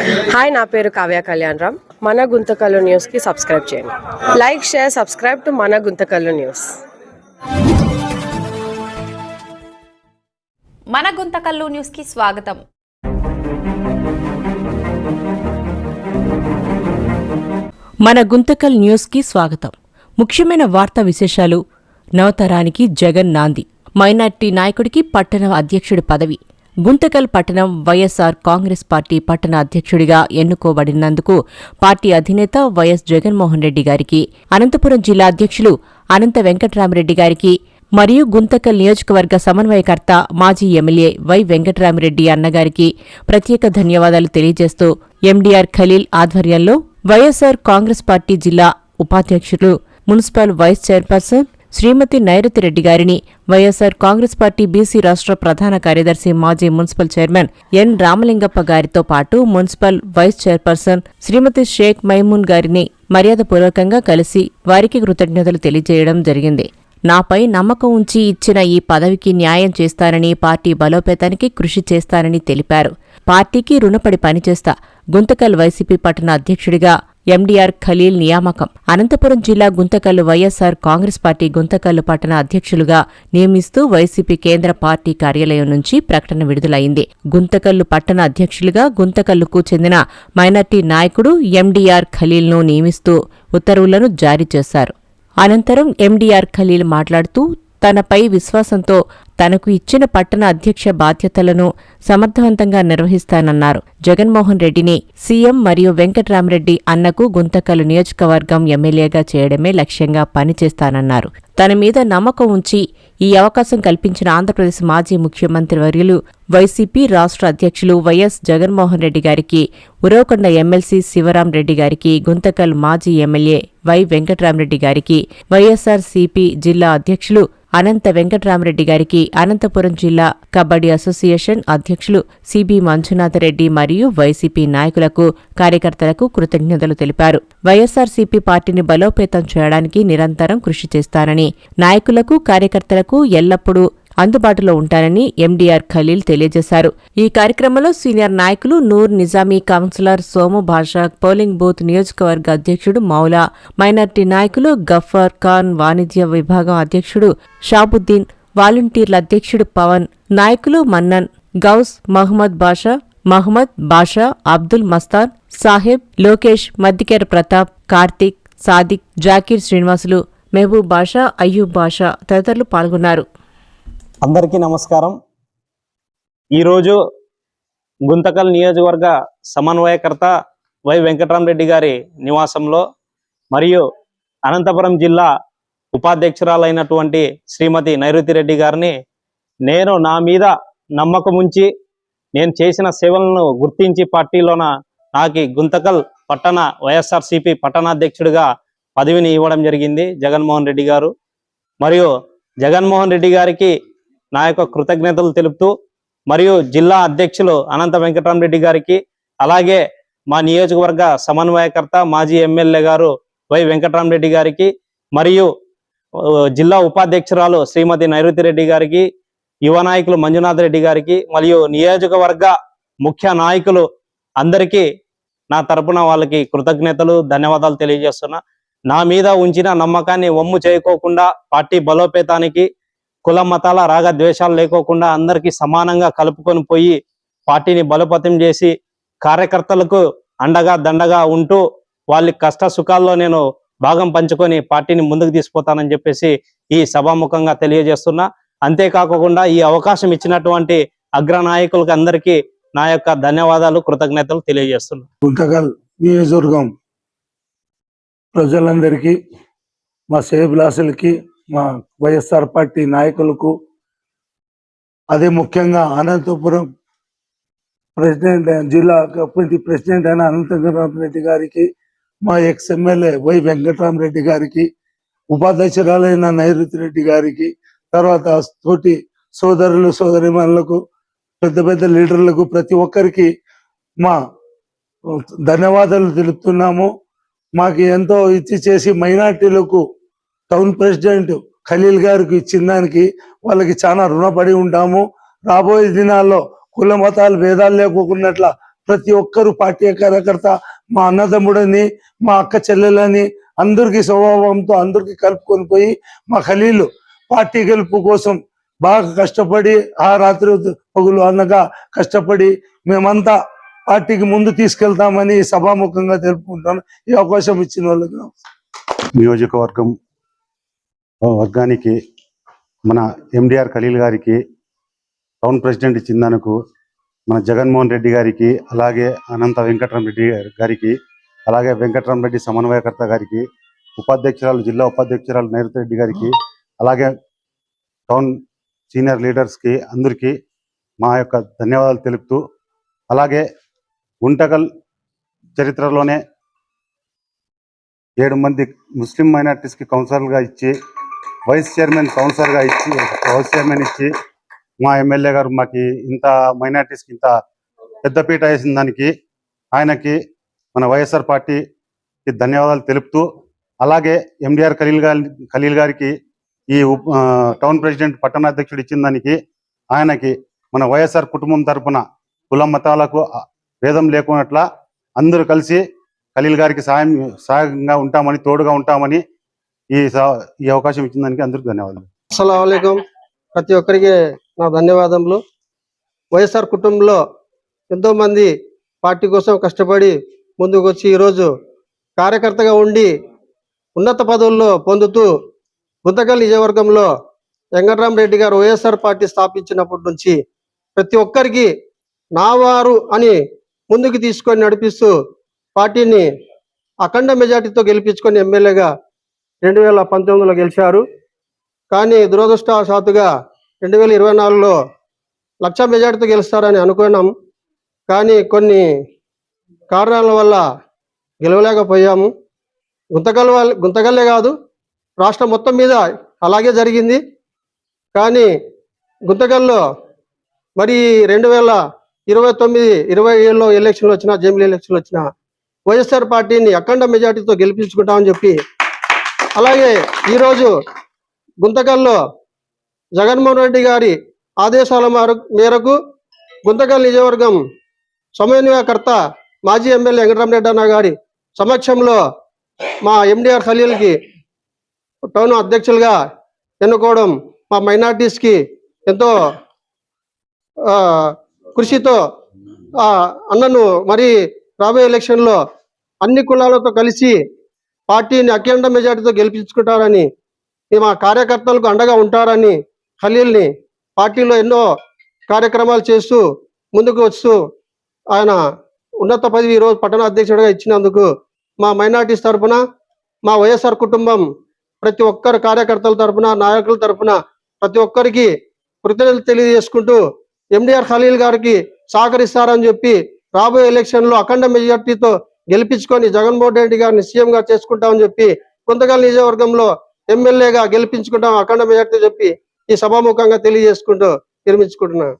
Hi నా పేరు కావ్య కళ్యాణ్ రామ్. మన గుంతకల్లు న్యూస్కి సబ్స్క్రైబ్ చేయండి. లైక్ షేర్ సబ్స్క్రైబ్ టు మన గుంతకల్లు న్యూస్. మన గుంతకల్లు న్యూస్కి స్వాగతం. మన గుంతకల్ న్యూస్కి స్వాగతం. ముఖ్యమైన వార్తా విశేషాలు. నవతరానికి జగన్ నాంది. మైనార్టీ నాయకుడికి పట్టణ అధ్యక్షుడి పదవి. గుంతకల్ పట్టణం వైఎస్ఆర్ కాంగ్రెస్ పార్టీ పట్టణ అధ్యక్షుడిగా ఎన్నుకోబడినందుకు పార్టీ అధినేత వైఎస్ జగన్మోహన్ రెడ్డి గారికి అనంతపురం జిల్లా అధ్యక్షులు అనంత వెంకట్రామరెడ్డి గారికి మరియు గుంతకల్ నియోజకవర్గ సమన్వయకర్త మాజీ ఎమ్మెల్యే వై వెంకటరామిరెడ్డి అన్నగారికి ప్రత్యేక ధన్యవాదాలు తెలియజేస్తూ ఎండీఆర్ ఖలీల్ ఆధ్వర్యంలో వైఎస్సార్ కాంగ్రెస్ పార్టీ జిల్లా ఉపాధ్యక్షులు మున్సిపల్ వైస్ చైర్పర్సన్ శ్రీమతి నైరుతి రెడ్డి గారిని వైఎస్సార్ కాంగ్రెస్ పార్టీ బీసీ రాష్ట్ర ప్రధాన కార్యదర్శి మాజీ మున్సిపల్ చైర్మన్ ఎన్ రామలింగప్ప గారితో పాటు municipal vice chairperson Shrimati Sheikh Maimoon గారిని మర్యాదపూర్వకంగా కలిసి వారికి కృతజ్ఞతలు తెలియజేయడం జరిగింది. నాపై నమ్మకం ఉంచి ఇచ్చిన ఈ పదవికి న్యాయం చేస్తానని పార్టీ బలోపేతానికి కృషి చేస్తానని తెలిపారు. పార్టీకి రుణపడి పనిచేస్తా గుంతకల్ వైసీపీ పట్టణ అధ్యక్షుడిగా ఎండీఆర్ ఖలీల్ నియామకం. అనంతపురం జిల్లా గుంతకల్లు వైఎస్సార్ కాంగ్రెస్ పార్టీ గుంతకల్లు పట్టణ అధ్యక్షులుగా నియమిస్తూ వైసీపీ కేంద్ర పార్టీ కార్యాలయం నుంచి ప్రకటన విడుదలైంది. గుంతకల్లు పట్టణ అధ్యక్షులుగా గుంతకల్లుకు చెందిన మైనార్టీ నాయకుడు ఎండీఆర్ ఖలీల్ను నియమిస్తూ ఉత్తర్వులను జారీ చేశారు. అనంతరం ఎండీఆర్ ఖలీల్ మాట్లాడుతూ తనపై విశ్వాసంతో తనకు ఇచ్చిన పట్టణ అధ్యక్ష బాధ్యతలను సమర్థవంతంగా నిర్వహిస్తానన్నారు. జగన్మోహన్ రెడ్డిని సీఎం మరియు వెంకట్రామరెడ్డి అన్నకు గుంతకలు నియోజకవర్గం ఎమ్మెల్యేగా చేయడమే లక్ష్యంగా పనిచేస్తానన్నారు. తన మీద నమ్మకం ఉంచి ఈ అవకాశం కల్పించిన ఆంధ్రప్రదేశ్ మాజీ ముఖ్యమంత్రి వర్యులు వైసీపీ రాష్ట్ర అధ్యక్షులు వైఎస్ జగన్మోహన్ రెడ్డి గారికి ఉరవకొండ ఎమ్మెల్సీ శివరాం రెడ్డి గారికి గుంతకల్ మాజీ ఎమ్మెల్యే వై వెంకట్రామరెడ్డి గారికి వైఎస్ఆర్ సిపి జిల్లా అధ్యక్షులు అనంత వెంకట్రామరెడ్డి గారికి అనంతపురం జిల్లా కబడ్డీ అసోసియేషన్ అధ్యక్షులు సిబి మంజునాథరెడ్డి మరియు వైసీపీ నాయకులకు కార్యకర్తలకు కృతజ్ఞతలు తెలిపారు. వైఎస్సార్సీపీ పార్టీని బలోపేతం చేయడానికి నిరంతరం కృషి చేస్తానని నాయకులకు కార్యకర్తలకు ఎల్లప్పుడూ అందుబాటులో ఉంటానని ఎండీఆర్ ఖలీల్ తెలియజేశారు. ఈ కార్యక్రమంలో సీనియర్ నాయకులు నూర్ నిజామీ కౌన్సిలర్ సోము భాషా పోలింగ్ బూత్ నియోజకవర్గ అధ్యక్షుడు మౌలా మైనార్టీ నాయకులు గఫర్ ఖాన్ వాణిజ్య విభాగం అధ్యక్షుడు షాబుద్దీన్ వాలంటీర్ల అధ్యక్షుడు పవన్ నాయకులు మన్నన్ గౌస్ మహమ్మద్ బాషా మహమ్మద్ బాషా అబ్దుల్ మస్తాన్ సాహెబ్ లోకేష్ మద్దికేర ప్రతాప్ కార్తీక్ సాదిక్ జాకీర్ శ్రీనివాసులు మెహబూబ్ బాషా అయ్యూబ్ బాషా తదితరులు పాల్గొన్నారు. అందరికీ నమస్కారం. ఈరోజు గుంతకల్ నియోజకవర్గ సమన్వయకర్త వై వెంకటరామరెడ్డి గారి నివాసంలో మరియు అనంతపురం జిల్లా ఉపాధ్యక్షురాలైనటువంటి శ్రీమతి నైరుతి రెడ్డి గారిని నేను నా మీద నమ్మకం ఉంచి నేను చేసిన సేవలను గుర్తించి పార్టీలోన నాకు గుంతకల్ పట్టణ వైఎస్ఆర్సిపి పట్టణాధ్యక్షుడిగా పదవిని ఇవ్వడం జరిగింది జగన్మోహన్ రెడ్డి గారు. మరియు జగన్మోహన్ రెడ్డి గారికి నా యొక్క కృతజ్ఞతలు తెలుపుతూ మరియు జిల్లా అధ్యక్షులు అనంత వెంకటరామరెడ్డి గారికి అలాగే మా నియోజకవర్గ సమన్వయకర్త మాజీ ఎమ్మెల్యే గారు వై వెంకటరామరెడ్డి గారికి మరియు జిల్లా ఉపాధ్యక్షురాలు శ్రీమతి నైరుతి రెడ్డి గారికి యువ నాయకులు మంజునాథ్ రెడ్డి గారికి మరియు నియోజకవర్గ ముఖ్య నాయకులు అందరికీ నా తరపున వాళ్ళకి కృతజ్ఞతలు ధన్యవాదాలు తెలియజేస్తున్నా. నా మీద ఉంచిన నమ్మకాన్ని వమ్ము చేయకోకుండా పార్టీ బలోపేతానికి కుల మతాల రాగ ద్వేషాలు లేకోకుండా అందరికీ సమానంగా కలుపుకొని పోయి పార్టీని బలపతం చేసి కార్యకర్తలకు అండగా దండగా ఉంటూ వాళ్ళ కష్ట సుఖాల్లో నేను భాగం పంచుకొని పార్టీని ముందుకు తీసుకుపోతానని చెప్పేసి ఈ సభాముఖంగా తెలియజేస్తున్నా. అంతేకాకుండా ఈ అవకాశం ఇచ్చినటువంటి అగ్రనాయకులకు అందరికీ నా యొక్క ధన్యవాదాలు కృతజ్ఞతలు తెలియజేస్తున్నా. గుంతకల్ నియోజకవర్గం ప్రజలందరికీ మా శ్రేయభిలాసులకి మా వైఎస్ఆర్ పార్టీ నాయకులకు అదే ముఖ్యంగా అనంతపురం ప్రెసిడెంట్ జిల్లా కమిటీ ప్రెసిడెంట్ అయిన అనంతరామరెడ్డి గారికి మా ఎక్స్ ఎమ్మెల్యే వై వెంకటరామరెడ్డి గారికి ఉపాధ్యక్షురాలైన నైరుతి రెడ్డి గారికి తర్వాత తోటి సోదరులు సోదరిమణులకు పెద్ద పెద్ద లీడర్లకు ప్రతి ఒక్కరికి మా ధన్యవాదాలు తెలుపుతున్నాము. మాకు ఎంతో ఇచ్చి చేసి మైనార్టీలకు టౌన్ ప్రెసిడెంట్ ఖలీల్ గారికి ఇచ్చిన దానికి వాళ్ళకి చాలా రుణపడి ఉంటాము. రాబోయే దినాల్లో కుల మతాలు భేదాలు లేకోకున్నట్ల ప్రతి ఒక్కరు పార్టీ కార్యకర్త మా అన్నదమ్ముడని మా అక్క చెల్లెలని అందరికీ స్వభావంతో అందరికీ కలుపుకొని పోయి మా ఖలీలు పార్టీ గెలుపు కోసం బాగా కష్టపడి ఆ రాత్రి పగులు అనగా కష్టపడి మేమంతా పార్టీకి ముందు తీసుకెళ్తామని సభాముఖంగా తెలుపుకుంటాను ఈ అవకాశం ఇచ్చిన వాళ్ళకి నియోజకవర్గం వర్గానికి మన ఎండిఆర్ ఖలీల్ గారికి టౌన్ ప్రెసిడెంట్ చిందనకు మన జగన్మోహన్ రెడ్డి గారికి అలాగే అనంత వెంకటరామరెడ్డి గారికి అలాగే వెంకటరామరెడ్డి సమన్వయకర్త గారికి ఉపాధ్యక్షురాలు జిల్లా ఉపాధ్యక్షురాలు నైరుతి రెడ్డి గారికి అలాగే టౌన్ సీనియర్ లీడర్స్కి అందరికీ మా యొక్క ధన్యవాదాలు తెలుపుతూ అలాగే గుంటకల్ చరిత్రలోనే ఏడు మంది ముస్లిం మైనార్టీస్కి కౌన్సిలర్గా ఇచ్చి వైస్ చైర్మన్ కౌన్సిలర్గా ఇచ్చి వైస్ చైర్మన్ ఇచ్చి మా ఎమ్మెల్యే గారు మాకు ఇంత మైనార్టీస్కి ఇంత పెద్దపీట వేసిన దానికి ఆయనకి మన వైఎస్ఆర్ పార్టీకి ధన్యవాదాలు తెలుపుతూ అలాగే ఎండిఆర్ ఖలీల్ గారి ఖలీల్ గారికి ఈ టౌన్ ప్రెసిడెంట్ పట్టణాధ్యక్షుడు ఇచ్చిన దానికి ఆయనకి మన వైఎస్ఆర్ కుటుంబం తరపున కుల మతాలకు భేదం లేకున్నట్లా అందరూ కలిసి ఖలీల్ గారికి సాయం సహాయంగా ఉంటామని తోడుగా ఉంటామని ఈ స- ఈ అవకాశం ఇచ్చిన దానికి అందరికి ధన్యవాదాలు. అస్సలం ప్రతి ఒక్కరికి నా ధన్యవాదములు. వైఎస్ఆర్ కుటుంబంలో ఎంతో మంది పార్టీ కోసం కష్టపడి ముందుకు వచ్చి ఈరోజు కార్యకర్తగా ఉండి ఉన్నత పదవుల్లో పొందుతూ గుంతకల్ నియోజకవర్గంలో వెంకటరామరెడ్డి గారు వైఎస్ఆర్ పార్టీ స్థాపించినప్పటి నుంచి ప్రతి ఒక్కరికి నా వారు అని ముందుకు తీసుకొని నడిపిస్తూ పార్టీని అఖండ మెజార్టీతో గెలిపించుకొని ఎమ్మెల్యేగా రెండు వేల పంతొమ్మిదిలో గెలిచారు. కానీ దురదృష్టవశాత్తుగా రెండు వేల ఇరవై నాలుగులో లక్ష మెజార్టీతో గెలుస్తారని అనుకున్నాం. కానీ కొన్ని కారణాల వల్ల గెలవలేకపోయాము. గుంతకల్ గుంతకల్లే కాదు రాష్ట్రం మొత్తం మీద అలాగే జరిగింది. కానీ గుంతకల్లో మరి రెండు వేల ఇరవై తొమ్మిది ఇరవై ఏడులో ఎలక్షన్లు వచ్చిన జమిలీ ఎలక్షన్లు వచ్చిన వైఎస్ఆర్ పార్టీని అఖండ మెజార్టీతో గెలిపించుకుంటామని చెప్పి అలాగే ఈరోజు గుంతకల్లో జగన్మోహన్ రెడ్డి గారి ఆదేశాల మేరకు గుంతకల్ నియోజకవర్గం సమన్వయకర్త మాజీ ఎమ్మెల్యే వెంకటరామరెడ్డి అన్న గారి సమక్షంలో మా ఎండిఆర్ సలీల్కి టౌన్ అధ్యక్షులుగా ఎన్నుకోవడం మా మైనార్టీస్కి ఎంతో కృషితో అన్నను మరి రాబోయే ఎలక్షన్లో అన్ని కులాలతో కలిసి పార్టీని అఖండ మెజార్టీతో గెలిపించుకుంటారని మా కార్యకర్తలకు అండగా ఉంటారని ఖలీల్ని పార్టీలో ఎన్నో కార్యక్రమాలు చేస్తూ ముందుకు వస్తూ ఆయన ఉన్నత పదవి ఈరోజు పట్టణ అధ్యక్షుడిగా ఇచ్చినందుకు మా మైనార్టీస్ తరఫున మా వైఎస్ఆర్ కుటుంబం ప్రతి ఒక్కరు కార్యకర్తల తరఫున నాయకుల తరఫున ప్రతి ఒక్కరికి కృతజ్ఞతలు తెలియజేసుకుంటూ ఎండిఆర్ ఖలీల్ గారికి సహకరిస్తారని చెప్పి రాబోయే ఎలక్షన్లో అఖండ మెజార్టీతో గెలిపించుకొని జగన్మోహన్ రెడ్డి గారిని సీఎంగా చేసుకుంటామని చెప్పి కొంతకాల నియోజకవర్గంలో ఎమ్మెల్యేగా గెలిపించుకుంటాం అఖండ మెజార్టీ చెప్పి ఈ సభాముఖంగా తెలియజేసుకుంటూ నిర్మించుకుంటున్నాను